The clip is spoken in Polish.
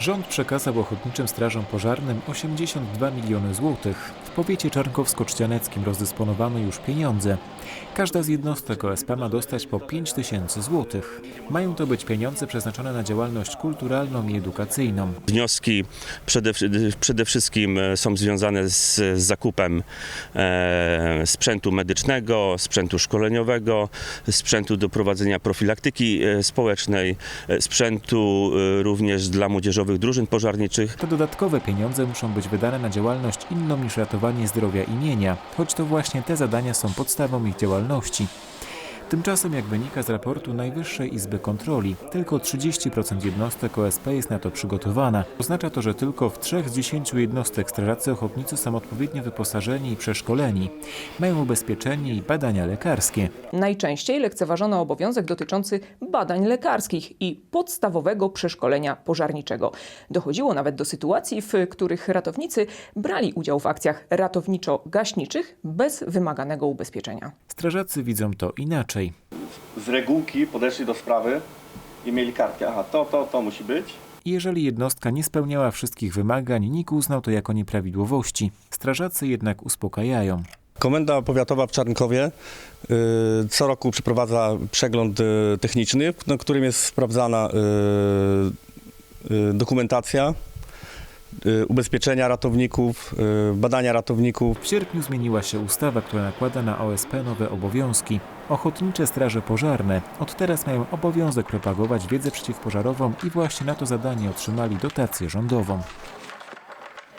Rząd przekazał ochotniczym strażom pożarnym 82 miliony złotych. W powiecie czarnkowsko-czcianeckim rozdysponowano już pieniądze. Każda z jednostek OSP ma dostać po 5 tysięcy złotych. Mają to być pieniądze przeznaczone na działalność kulturalną i edukacyjną. Wnioski przede, przede wszystkim e, są związane z, zakupem e, sprzętu medycznego, sprzętu szkoleniowego, sprzętu do prowadzenia profilaktyki e, społecznej, e, sprzętu również dla młodzieżowych drużyn pożarniczych. Te dodatkowe pieniądze muszą być wydane na działalność inną niż ratowanie zdrowia i mienia, choć to właśnie te zadania są podstawą ich działalności. Tymczasem, jak wynika z raportu Najwyższej Izby Kontroli, tylko 30% jednostek OSP jest na to przygotowana. Oznacza to, że tylko w 3 z 10 jednostek strażacy ochotnicy są odpowiednio wyposażeni i przeszkoleni. Mają ubezpieczenie i badania lekarskie. Najczęściej lekceważono obowiązek dotyczący badań lekarskich i podstawowego przeszkolenia pożarniczego. Dochodziło nawet do sytuacji, w których ratownicy brali udział w akcjach ratowniczo-gaśniczych bez wymaganego ubezpieczenia. Strażacy widzą to inaczej. Z regułki podeszli do sprawy i mieli kartkę. Aha, to, to, to musi być. Jeżeli jednostka nie spełniała wszystkich wymagań, NIK uznał to jako nieprawidłowości. Strażacy jednak uspokajają. Komenda Powiatowa w Czarnkowie y, co roku przeprowadza przegląd y, techniczny, na którym jest sprawdzana y, y, dokumentacja, ubezpieczenia ratowników, y, badania ratowników. W sierpniu zmieniła się ustawa, która nakłada na OSP nowe obowiązki. Ochotnicze straże pożarne od teraz mają obowiązek propagować wiedzę przeciwpożarową i właśnie na to zadanie otrzymali dotację rządową.